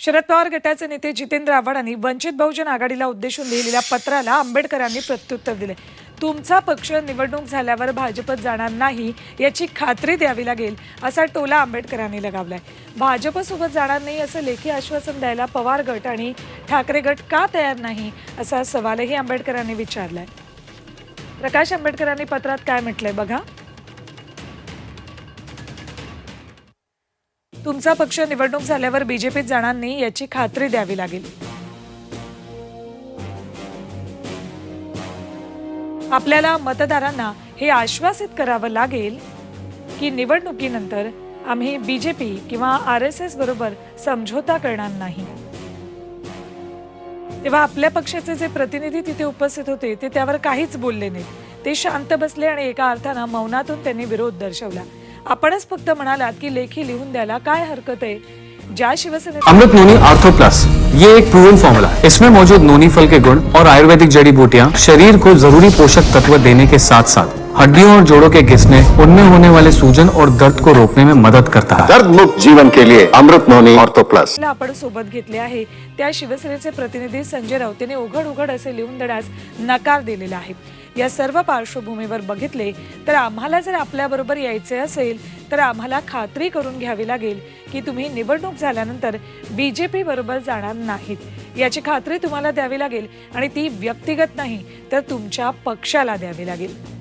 शरद पवार गटाचे नेते जितेंद्र आव्हाडांनी वंचित बहुजन आघाडीला उद्देशून लिहिलेल्या पत्राला आंबेडकरांनी प्रत्युत्तर दिले. तुमचा पक्ष निवडणूक झाल्यावर भाजपत जाणार नाही याची खात्री द्यावी लागेल असा टोला आंबेडकरांनी लगावलाय. भाजपसोबत जाणार नाही असं लेखी आश्वासन द्यायला पवार गट आणि ठाकरे गट का तयार नाही असा सवालही आंबेडकरांनी विचारलाय. प्रकाश आंबेडकरांनी पत्रात काय म्हटलंय बघा. तुमचा पक्ष निवडणूक झाल्यावर बीजेपीत जाणार नाही याची खात्री द्यावी लागेल. आपल्याला मतदारांना हे आश्वासित करावं लागेल की निवडणुकीनंतर आम्ही बीजेपी किंवा आर एस एस बरोबर समझोता करणार नाही. तेव्हा आपल्या पक्षाचे जे प्रतिनिधी तिथे उपस्थित होते ते त्यावर काहीच बोलले नाहीत. ते शांत बसले आणि एका अर्थानं मौनातून त्यांनी विरोध दर्शवला. आपणच फक्त म्हणालात की लेखी लिहून द्यायला काय हरकत आहे? ज्या शिवसेनेत अमृत नोनी आर्थो प्लस ये एक प्रूवन फॉर्मूला है इसमें मौजूद नोनी फल के गुण और आयुर्वेदिक जड़ी बूटियाँ शरीर को जरूरी पोषक तत्व देने के साथ साथ हड्डियों और जोड़ों के घिसने उनमें होने वाले सूजन और दर्द को रोकने में मदद करता है। दर्द मुक्त जीवन के लिए अमृत नोनी ऑर्थो प्लस ला आपण सोबत घेतले आहे. त्या शिवसेनेचे प्रतिनिधी संजय राऊत यांनी उघड उघड असे लिहून देण्यास नकार दिलेला आहे. या सर्व पार्श्वभूमीवर बघितले तर आम्हाला जर आपल्याबरोबर यायचे असेल तर आम्हाला खात्री करून घ्यावी लागेल की तुम्ही निवडणूक झाल्यानंतर बी जे बरोबर जाणार नाहीत. याची खात्री तुम्हाला द्यावी लागेल आणि ती व्यक्तिगत नाही तर तुमच्या पक्षाला द्यावी लागेल.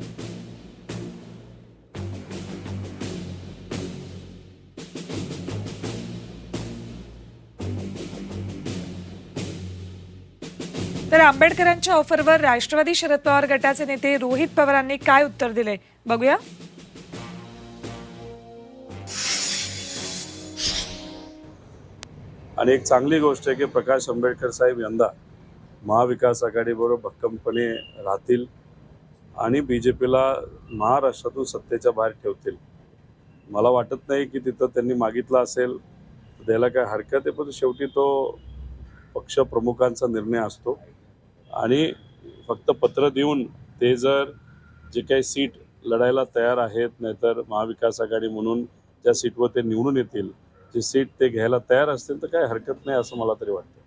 तर आंबेडकरांच्या ऑफरवर राष्ट्रवादी शरद पवार गटाचे नेते रोहित पवारांनी काय उत्तर दिले? बघूया. आणि एक चांगली गोष्ट आहे की प्रकाश आंबेडकर साहेब यंदा महाविकास आघाडीबरोबर भक्कमपणे राहतील आणि बी जे पीला महाराष्ट्रातून सत्तेच्या बाहेर ठेवतील. मला वाटत नाही की तिथं त्यांनी मागितलं असेल द्यायला काय हरकत आहे? पण शेवटी तो पक्षप्रमुखांचा निर्णय असतो. आणि फक्त पत्र देऊन ते जर जे काही सीट लढायला तयार आहेत नाहीतर महाविकास आघाडी म्हणून ज्या सीटवर ते निवडून येतील जी सीट ते घ्यायला तयार असतील तर काही हरकत नाही असं मला तरी वाटतं.